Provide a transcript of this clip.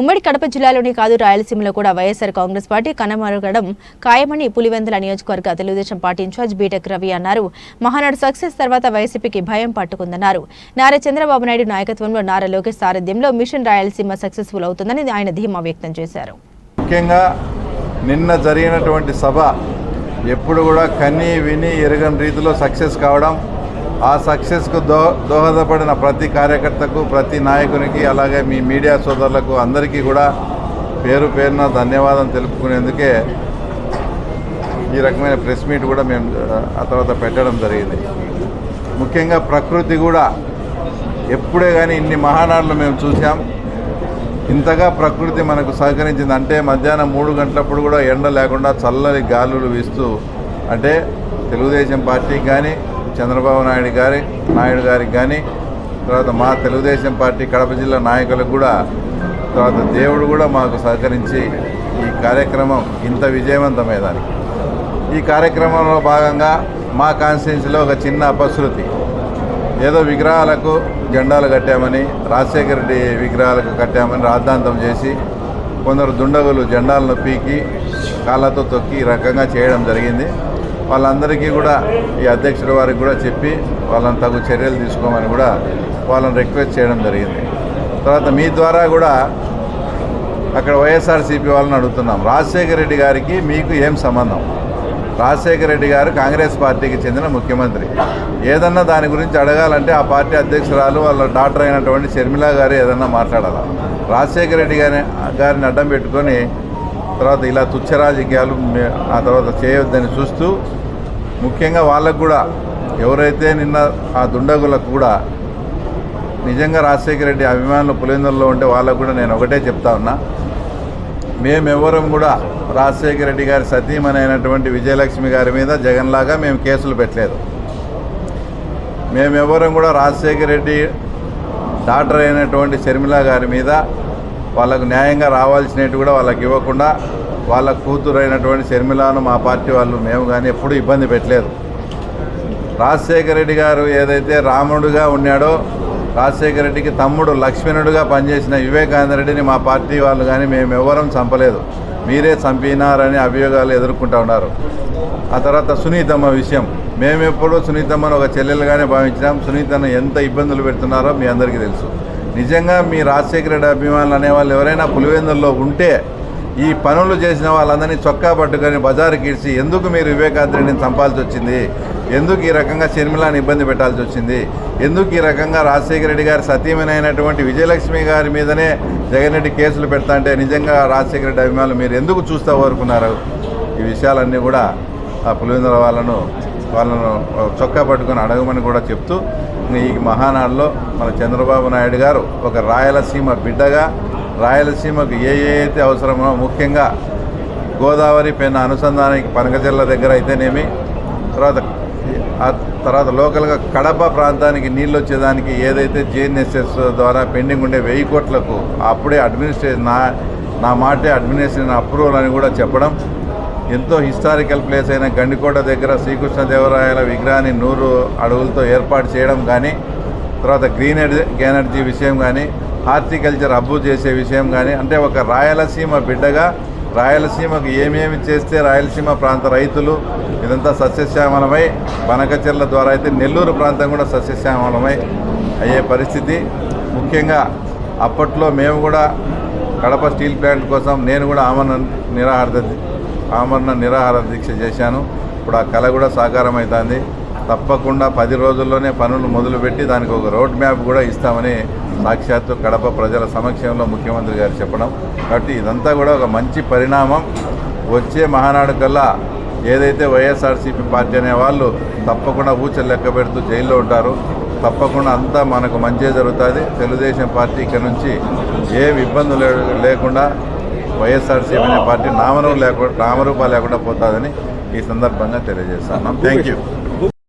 ఉమ్మడి కడప జిల్లాలోనే కాదు రాయలసీమలో కూడా వైఎస్ఆర్ కాంగ్రెస్ పార్టీ కనమరగడం ఖాయమని పులివెందుల నియోజకవర్గ Telugu Desam party in charge BTech Ravi అన్నారు. మహానాడు సక్సెస్ తర్వాత వైసీపీకి భయం పట్టుకుందన్నారు. నారా చంద్రబాబు నాయుడు నాయకత్వంలో నారా లోకేష్ సారథ్యంలో మిషన్ రాయలసీమ సక్సెస్ఫుల్ అవుతుందని ఆయన ధీమా వ్యక్తం చేశారు. ముఖ్యంగా నిన్న జరిగినటువంటి సభ ఎప్పుడు కూడా కని విని ఎరగని రీతిలో సక్సెస్ కావడం ఆ సక్సెస్కు దో దోహదపడిన ప్రతి కార్యకర్తకు ప్రతి నాయకునికి అలాగే మీ మీడియా సోదరులకు అందరికీ కూడా పేరు పేరున ధన్యవాదం తెలుపుకునేందుకే ఈ రకమైన ప్రెస్ మీట్ కూడా మేము ఆ తర్వాత పెట్టడం జరిగింది. ముఖ్యంగా ప్రకృతి కూడా ఎప్పుడే కానీ ఇన్ని మహానాడులు మేము చూసాం ఇంతగా ప్రకృతి మనకు సహకరించింది. అంటే మధ్యాహ్నం మూడు గంటలప్పుడు కూడా ఎండ లేకుండా చల్లని గాలులు వీస్తూ అంటే తెలుగుదేశం పార్టీకి కానీ చంద్రబాబు నాయుడు గారి నాయుడు గారికి కానీ తర్వాత మా తెలుగుదేశం పార్టీ కడప జిల్లా నాయకులకు కూడా తర్వాత దేవుడు కూడా మాకు సహకరించి ఈ కార్యక్రమం ఇంత విజయవంతమయ్యేదానికి ఈ కార్యక్రమంలో భాగంగా మా కాన్స్టిట్యున్సీలో ఒక చిన్న అపశృతి. ఏదో విగ్రహాలకు జెండాలు కట్టామని రాజశేఖర రెడ్డి విగ్రహాలకు కట్టామని రాద్ధాంతం చేసి కొందరు దుండగులు జెండాలను పీకి కాళ్ళతో తొక్కి ఈ రకంగా చేయడం జరిగింది. వాళ్ళందరికీ కూడా ఈ అధ్యక్షుడి వారికి కూడా చెప్పి వాళ్ళని తగు చర్యలు తీసుకోమని కూడా వాళ్ళని రిక్వెస్ట్ చేయడం జరిగింది. తర్వాత మీ ద్వారా కూడా అక్కడ వైఎస్ఆర్సీపీ వాళ్ళని అడుగుతున్నాం. రాజశేఖర రెడ్డి గారికి మీకు ఏం సంబంధం? రాజశేఖర రెడ్డి గారు కాంగ్రెస్ పార్టీకి చెందిన ముఖ్యమంత్రి. ఏదన్నా దాని గురించి అడగాలంటే ఆ పార్టీ అధ్యక్షురాలు వాళ్ళ డాక్టర్ అయినటువంటి షర్మిల గారు ఏదన్నా మాట్లాడాలి? రాజశేఖర రెడ్డి గారి గారిని అడ్డం పెట్టుకొని తర్వాత ఇలా తుచ్చ రాజకీయాలు ఆ తర్వాత చేయొద్దని చూస్తూ ముఖ్యంగా వాళ్ళకు కూడా ఎవరైతే నిన్న ఆ దుండగులకు కూడా నిజంగా రాజశేఖర రెడ్డి అభిమానులు పులిందల్లో ఉంటే వాళ్ళకు కూడా నేను ఒకటే చెప్తా ఉన్నా. మేమెవరం కూడా రాజశేఖర రెడ్డి గారి సతీమణి అయినటువంటి విజయలక్ష్మి గారి మీద జగన్లాగా మేము కేసులు పెట్టలేదు. మేమెవరం కూడా రాజశేఖర రెడ్డి డాక్టర్ అయినటువంటి షర్మిల గారి మీద వాళ్ళకు న్యాయంగా రావాల్సినట్టు కూడా వాళ్ళకి ఇవ్వకుండా వాళ్ళ కూతురు అయినటువంటి షర్మిలాను మా పార్టీ వాళ్ళు మేము కానీ ఎప్పుడూ ఇబ్బంది పెట్టలేదు. రాజశేఖర రెడ్డి గారు ఏదైతే రాముడుగా ఉన్నాడో రాజశేఖర రెడ్డికి తమ్ముడు లక్ష్మణుడుగా పనిచేసిన వివేకానందరెడ్డిని మా పార్టీ వాళ్ళు కానీ మేము ఎవరం చంపలేదు. మీరే చంపినారని అభియోగాలు ఎదుర్కొంటూ ఉన్నారు. ఆ తర్వాత సునీతమ్మ విషయం. మేము ఎప్పుడూ సునీతమ్మను ఒక చెల్లెలుగానే భావించినాం. సునీతను ఎంత ఇబ్బందులు పెడుతున్నారో మీ అందరికీ తెలుసు. నిజంగా మీ రాజశేఖర రెడ్డి అభిమానులు అనేవాళ్ళు ఎవరైనా పులివెందుల్లో ఉంటే ఈ పనులు చేసిన వాళ్ళందరినీ చొక్కా పట్టుకొని బజారుకి ఇడిచి ఎందుకు మీరు వివేకాద్రిని చంపాల్సి వచ్చింది? ఎందుకు ఈ రకంగా షర్మిలాని ఇబ్బంది పెట్టాల్సి వచ్చింది? ఎందుకు ఈ రకంగా రాజశేఖర రెడ్డి గారి సతీమనైనటువంటి అయినటువంటి విజయలక్ష్మి గారి మీదనే జగన్ రెడ్డి కేసులు పెడతా అంటే నిజంగా రాజశేఖర రెడ్డి అభిమానులు మీరు ఎందుకు చూస్తూ కోరుకున్నారు ఈ విషయాలన్నీ కూడా ఆ పులివెందుల వాళ్ళను వాళ్ళను చొక్కా పట్టుకొని అడగమని కూడా చెప్తూ ఈ మహానాడులో మన చంద్రబాబు నాయుడు గారు ఒక రాయలసీమ బిడ్డగా రాయలసీమకు ఏ ఏ అయితే అవసరమో ముఖ్యంగా గోదావరి పెన్న అనుసంధానానికి పనకజల్ల దగ్గర అయితేనేమి తర్వాత తర్వాత లోకల్గా కడప ప్రాంతానికి నీళ్ళు వచ్చేదానికి ఏదైతే జేఎన్ఎస్ఎస్ ద్వారా పెండింగ్ ఉండే వెయ్యి కోట్లకు అప్పుడే అడ్మినిస్ట్రేషన్ నా నా మాటే అడ్మినిస్ట్రేషన్ అప్రూవల్ అని కూడా చెప్పడం ఎంతో హిస్టారికల్ ప్లేస్ అయిన గండికోట దగ్గర శ్రీకృష్ణదేవరాయల విగ్రహాన్ని నూరు అడుగులతో ఏర్పాటు చేయడం కానీ తర్వాత గ్రీన్ ఎనర్జీ విషయం కానీ హార్టికల్చర్ అబ్బు చేసే విషయం కానీ అంటే ఒక రాయలసీమ బిడ్డగా రాయలసీమకు ఏమేమి చేస్తే రాయలసీమ ప్రాంత రైతులు ఇదంతా సస్యశ్యామలమై బనకచెర్ల ద్వారా అయితే నెల్లూరు ప్రాంతం కూడా సస్యశ్యామలమై అయ్యే పరిస్థితి. ముఖ్యంగా అప్పట్లో మేము కూడా కడప స్టీల్ ప్లాంట్ కోసం నేను కూడా ఆమరణ నిరాహార ఆమరణ నిరాహార దీక్ష చేశాను. ఇప్పుడు ఆ కళ కూడా సాకారం అవుతుంది తప్పకుండా పది రోజుల్లోనే పనులు మొదలుపెట్టి దానికి ఒక రోడ్ మ్యాప్ కూడా ఇస్తామని సాక్షాత్తు కడప ప్రజల సమక్షంలో ముఖ్యమంత్రి గారు చెప్పడం. కాబట్టి ఇదంతా కూడా ఒక మంచి పరిణామం. వచ్చే మహానాడు కల్లా ఏదైతే వైఎస్ఆర్సీపీ పార్టీ అనే వాళ్ళు తప్పకుండా ఊచలు లెక్క పెడుతూ జైల్లో ఉంటారు. తప్పకుండా అంతా మనకు మంచి జరుగుతుంది. తెలుగుదేశం పార్టీ ఇక్కడ నుంచి ఏమి ఇబ్బందులు లేకుండా వైఎస్ఆర్సీపీ అనే పార్టీ నామరూపం లేకుండా నామరూపాలు లేకుండా పోతుందని ఈ సందర్భంగా తెలియజేస్తున్నాం థ్యాంక్ యూ